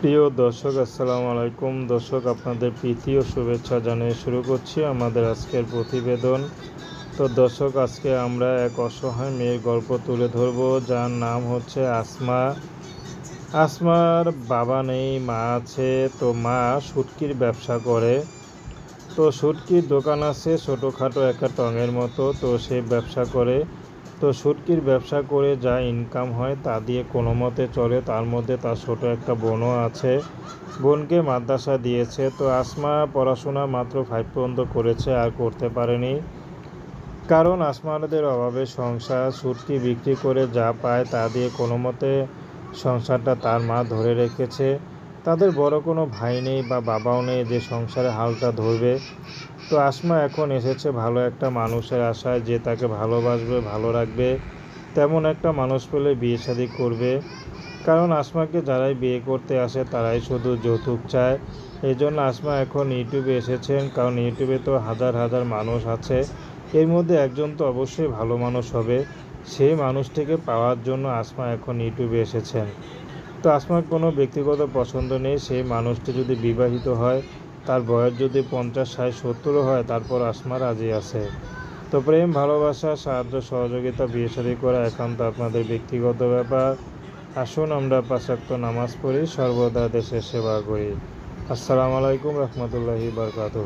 প্রিয় দর্শক, আসসালামু আলাইকুম। দর্শক, আপনাদের প্রীতি ও শুভেচ্ছা জানিয়ে শুরু করছি আমাদের আজকের প্রতিবেদন। তো দর্শক, আজকে আমরা এক অসহায় মেয়ের গল্প তুলে ধরব, যার নাম হচ্ছে আসমা। আসমার বাবা নেই, মা আছে, তো মা শুটকির ব্যবসা করে। তো শুটকির দোকান আছে ছোটোখাটো একটা টঙের মতো, তো সে ব্যবসা করে। তো শুটকির ব্যবসা করে যা ইনকাম হয় তা দিয়ে কোনো মতে চলে, তার মধ্যে তার ছোট একটা বোনও আছে। বোনকে মাদ্রাসা দিয়েছে, তো আসমা পড়াশোনা মাত্র ফাইভ পর্যন্ত করেছে, আর করতে পারেনি। কারণ আসমানদের অভাবে সংসার, সুটকি বিক্রি করে যা পায় তা দিয়ে কোনো মতে সংসারটা তার মা ধরে রেখেছে। তাদের বড় কোনো ভাই নেই বা বাবাও নেই যে সংসারে হালটা ধরবে। তো আসমা এখন এসেছে ভালো একটা মানুষের আশায় যে তাকে ভালোবাসবে, ভালো রাখবে, তেমন একটা মানুষ পেলে বিয়ে শাদী করবে। কারণ আসমাকে যারাই বিয়ে করতে আসে তারাই শুধু যৌতুক চায়। এই জন্য আসমা এখন ইউটিউবে এসেছেন, কারণ ইউটিউবে তো হাজার হাজার মানুষ আছে। এর মধ্যে একজন তো অবশ্যই ভালো মানুষ হবে। সেই মানুষটিকে পাওয়ার জন্য আসমা এখন ইউটিউবে এসেছেন। তো আসমার কোনো ব্যক্তিগত পছন্দ নেই। সেই মানুষটি যদি বিবাহিত হয়, তার বয়স যদি পঞ্চাশ, ষাট সত্তরও হয়, তারপর আসমা রাজি আছে। তো প্রেম, ভালোবাসা, সাহায্য, সহযোগিতা, বিয়ে শাদী করা একান্ত আপনাদের ব্যক্তিগত ব্যাপার। আসুন আমরা পাশাক্ত নামাজ পড়ি, সর্বদা দেশের সেবা করি। আসসালামু আলাইকুম, রহমতুল্লাহি বারকাতুহ।